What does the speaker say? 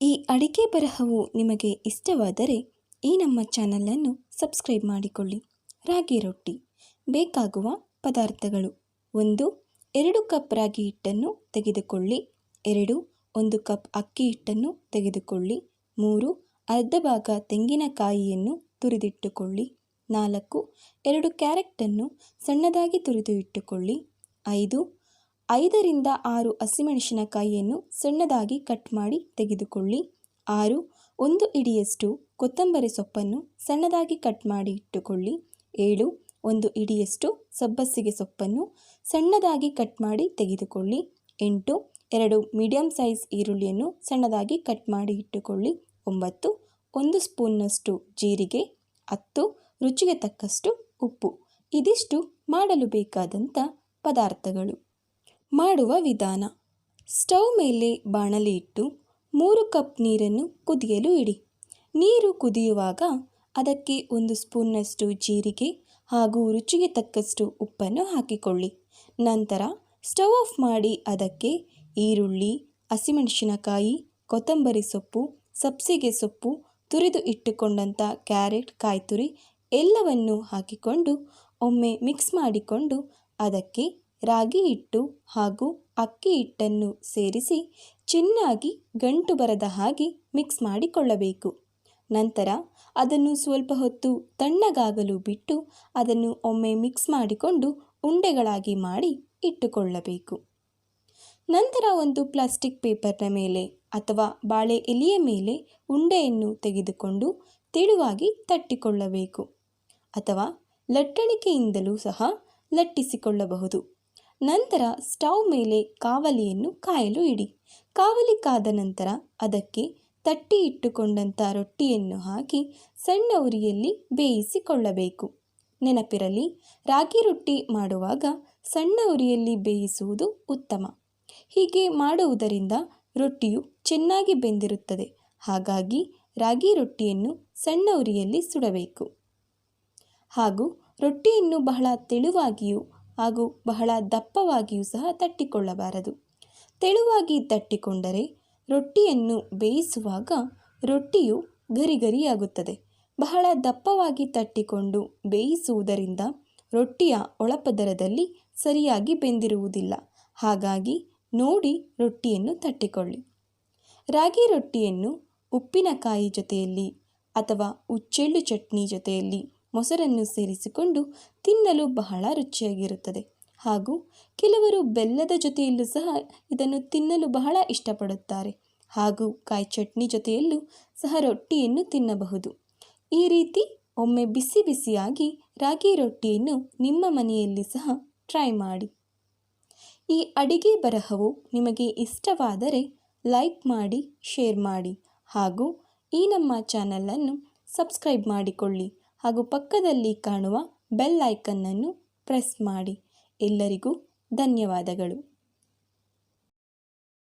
ಈ ಅಡಿಕೆ ಬರಹವು ನಿಮಗೆ ಇಷ್ಟವಾದರೆ ಈ ನಮ್ಮ ಚಾನಲನ್ನು ಸಬ್ಸ್ಕ್ರೈಬ್ ಮಾಡಿಕೊಳ್ಳಿ. ರಾಗಿ ರೊಟ್ಟಿ. ಬೇಕಾಗುವ ಪದಾರ್ಥಗಳು ಒಂದು, ಎರಡು ಕಪ್ ರಾಗಿ ಹಿಟ್ಟನ್ನು ತೆಗೆದುಕೊಳ್ಳಿ, ಎರಡು, ಒಂದು ಕಪ್ ಅಕ್ಕಿ ಹಿಟ್ಟನ್ನು ತೆಗೆದುಕೊಳ್ಳಿ, ಮೂರು, ಅರ್ಧ ಭಾಗ ತೆಂಗಿನಕಾಯಿಯನ್ನು ತುರಿದಿಟ್ಟುಕೊಳ್ಳಿ, ನಾಲ್ಕು, ಎರಡು ಕ್ಯಾರೆಟನ್ನು ಸಣ್ಣದಾಗಿ ತುರಿದು ಇಟ್ಟುಕೊಳ್ಳಿ, ಐದು ಐದರಿಂದ ಆರು ಹಸಿಮೆಣಸಿನಕಾಯಿಯನ್ನು ಸಣ್ಣದಾಗಿ ಕಟ್ ಮಾಡಿ ತೆಗೆದುಕೊಳ್ಳಿ. ಆರು, ಒಂದು ಇಡಿಯಷ್ಟು ಕೊತ್ತಂಬರಿ ಸೊಪ್ಪನ್ನು ಸಣ್ಣದಾಗಿ ಕಟ್ ಮಾಡಿ ಇಟ್ಟುಕೊಳ್ಳಿ. ಏಳು, ಒಂದು ಇಡಿಯಷ್ಟು ಸಬ್ಬಸಿಗೆ ಸೊಪ್ಪನ್ನು ಸಣ್ಣದಾಗಿ ಕಟ್ ಮಾಡಿ ತೆಗೆದುಕೊಳ್ಳಿ. ಎಂಟು, ಎರಡು ಮೀಡಿಯಂ ಸೈಜ್ ಈರುಳ್ಳಿಯನ್ನು ಸಣ್ಣದಾಗಿ ಕಟ್ ಮಾಡಿ ಇಟ್ಟುಕೊಳ್ಳಿ. ಒಂಬತ್ತು, ಒಂದು ಸ್ಪೂನ್ನಷ್ಟು ಜೀರಿಗೆ. ಹತ್ತು, ರುಚಿಗೆ ತಕ್ಕಷ್ಟು ಉಪ್ಪು. ಇದಿಷ್ಟು ಮಾಡಲು ಬೇಕಾದಂಥ ಪದಾರ್ಥಗಳು. ಮಾಡುವ ವಿಧಾನ. ಸ್ಟವ್ ಮೇಲೆ ಬಾಣಲಿ ಇಟ್ಟು ಮೂರು ಕಪ್ ನೀರನ್ನು ಕುದಿಯಲು ಇಡಿ. ನೀರು ಕುದಿಯುವಾಗ ಅದಕ್ಕೆ ಒಂದು ಸ್ಪೂನ್ನಷ್ಟು ಜೀರಿಗೆ ಹಾಗೂ ರುಚಿಗೆ ತಕ್ಕಷ್ಟು ಉಪ್ಪನ್ನು ಹಾಕಿಕೊಳ್ಳಿ. ನಂತರ ಸ್ಟವ್ ಆಫ್ ಮಾಡಿ ಅದಕ್ಕೆ ಈರುಳ್ಳಿ, ಹಸಿಮೆಣಸಿನಕಾಯಿ, ಕೊತ್ತಂಬರಿ ಸೊಪ್ಪು, ಸಬ್ಸಿಗೆ ಸೊಪ್ಪು, ತುರಿದು ಇಟ್ಟುಕೊಂಡಂಥ ಕ್ಯಾರೆಟ್, ಕಾಯ್ತುರಿ ಎಲ್ಲವನ್ನು ಹಾಕಿಕೊಂಡು ಒಮ್ಮೆ ಮಿಕ್ಸ್ ಮಾಡಿಕೊಂಡು ಅದಕ್ಕೆ ರಾಗಿ ಹಿಟ್ಟು ಹಾಗೂ ಅಕ್ಕಿ ಹಿಟ್ಟನ್ನು ಸೇರಿಸಿ ಚೆನ್ನಾಗಿ ಗಂಟು ಬರದ ಹಾಗೆ ಮಿಕ್ಸ್ ಮಾಡಿಕೊಳ್ಳಬೇಕು. ನಂತರ ಅದನ್ನು ಸ್ವಲ್ಪ ಹೊತ್ತು ತಣ್ಣಗಾಗಲು ಬಿಟ್ಟು ಅದನ್ನು ಒಮ್ಮೆ ಮಿಕ್ಸ್ ಮಾಡಿಕೊಂಡು ಉಂಡೆಗಳಾಗಿ ಮಾಡಿ ಇಟ್ಟುಕೊಳ್ಳಬೇಕು. ನಂತರ ಒಂದು ಪ್ಲಾಸ್ಟಿಕ್ ಪೇಪರ್ನ ಮೇಲೆ ಅಥವಾ ಬಾಳೆ ಎಲೆಯ ಮೇಲೆ ಉಂಡೆಯನ್ನು ತೆಗೆದುಕೊಂಡು ತೆಳುವಾಗಿ ತಟ್ಟಿಕೊಳ್ಳಬೇಕು ಅಥವಾ ಲಟ್ಟಣಿಕೆಯಿಂದಲೂ ಸಹ ಲಟ್ಟಿಸಿಕೊಳ್ಳಬಹುದು. ನಂತರ ಸ್ಟವ್ ಮೇಲೆ ಕಾವಲಿಯನ್ನು ಕಾಯಲು ಇಡಿ. ಕಾವಲಿ ಕಾದ ನಂತರ ಅದಕ್ಕೆ ತಟ್ಟಿ ಇಟ್ಟುಕೊಂಡಂಥ ರೊಟ್ಟಿಯನ್ನು ಹಾಕಿ ಸಣ್ಣ ಉರಿಯಲ್ಲಿ ಬೇಯಿಸಿಕೊಳ್ಳಬೇಕು. ನೆನಪಿರಲಿ, ರಾಗಿ ರೊಟ್ಟಿ ಮಾಡುವಾಗ ಸಣ್ಣ ಉರಿಯಲ್ಲಿ ಬೇಯಿಸುವುದು ಉತ್ತಮ. ಹೀಗೆ ಮಾಡುವುದರಿಂದ ರೊಟ್ಟಿಯು ಚೆನ್ನಾಗಿ ಬೆಂದಿರುತ್ತದೆ. ಹಾಗಾಗಿ ರಾಗಿ ರೊಟ್ಟಿಯನ್ನು ಸಣ್ಣ ಉರಿಯಲ್ಲಿ ಸುಡಬೇಕು. ಹಾಗೂ ರೊಟ್ಟಿಯನ್ನು ಬಹಳ ತೆಳುವಾಗಿಯೂ ಹಾಗೂ ಬಹಳ ದಪ್ಪವಾಗಿಯೂ ಸಹ ತಟ್ಟಿಕೊಳ್ಳಬಾರದು. ತೆಳುವಾಗಿ ತಟ್ಟಿಕೊಂಡರೆ ರೊಟ್ಟಿಯನ್ನು ಬೇಯಿಸುವಾಗ ರೊಟ್ಟಿಯು ಗರಿಗರಿಯಾಗುತ್ತದೆ. ಬಹಳ ದಪ್ಪವಾಗಿ ತಟ್ಟಿಕೊಂಡು ಬೇಯಿಸುವುದರಿಂದ ರೊಟ್ಟಿಯ ಒಳಪದರದಲ್ಲಿ ಸರಿಯಾಗಿ ಬೆಂದಿರುವುದಿಲ್ಲ. ಹಾಗಾಗಿ ನೋಡಿ ರೊಟ್ಟಿಯನ್ನು ತಟ್ಟಿಕೊಳ್ಳಿ. ರಾಗಿ ರೊಟ್ಟಿಯನ್ನು ಉಪ್ಪಿನಕಾಯಿ ಜೊತೆಯಲ್ಲಿ ಅಥವಾ ಉಚ್ಚೆಳ್ಳು ಚಟ್ನಿ ಜೊತೆಯಲ್ಲಿ ಮೊಸರನ್ನು ಸೇರಿಸಿಕೊಂಡು ತಿನ್ನಲು ಬಹಳ ರುಚಿಯಾಗಿರುತ್ತದೆ. ಹಾಗೂ ಕೆಲವರು ಬೆಲ್ಲದ ಜೊತೆಯಲ್ಲೂ ಸಹ ಇದನ್ನು ತಿನ್ನಲು ಬಹಳ ಇಷ್ಟಪಡುತ್ತಾರೆ. ಹಾಗೂ ಕಾಯಿ ಚಟ್ನಿ ಜೊತೆಯಲ್ಲೂ ಸಹ ರೊಟ್ಟಿಯನ್ನು ತಿನ್ನಬಹುದು. ಈ ರೀತಿ ಒಮ್ಮೆ ಬಿಸಿ ಬಿಸಿಯಾಗಿ ರಾಗಿ ರೊಟ್ಟಿಯನ್ನು ನಿಮ್ಮ ಮನೆಯಲ್ಲಿ ಸಹ ಟ್ರೈ ಮಾಡಿ. ಈ ಅಡಿಗೆ ಬರಹವು ನಿಮಗೆ ಇಷ್ಟವಾದರೆ ಲೈಕ್ ಮಾಡಿ ಶೇರ್ ಮಾಡಿ ಹಾಗೂ ಈ ನಮ್ಮ ಚಾನಲನ್ನು ಸಬ್ಸ್ಕ್ರೈಬ್ ಮಾಡಿಕೊಳ್ಳಿ. ಹಾಗೂ ಪಕ್ಕದಲ್ಲಿ ಕಾಣುವ ಬೆಲ್ ಐಕನ್ನನ್ನು ಪ್ರೆಸ್ ಮಾಡಿ. ಎಲ್ಲರಿಗೂ ಧನ್ಯವಾದಗಳು.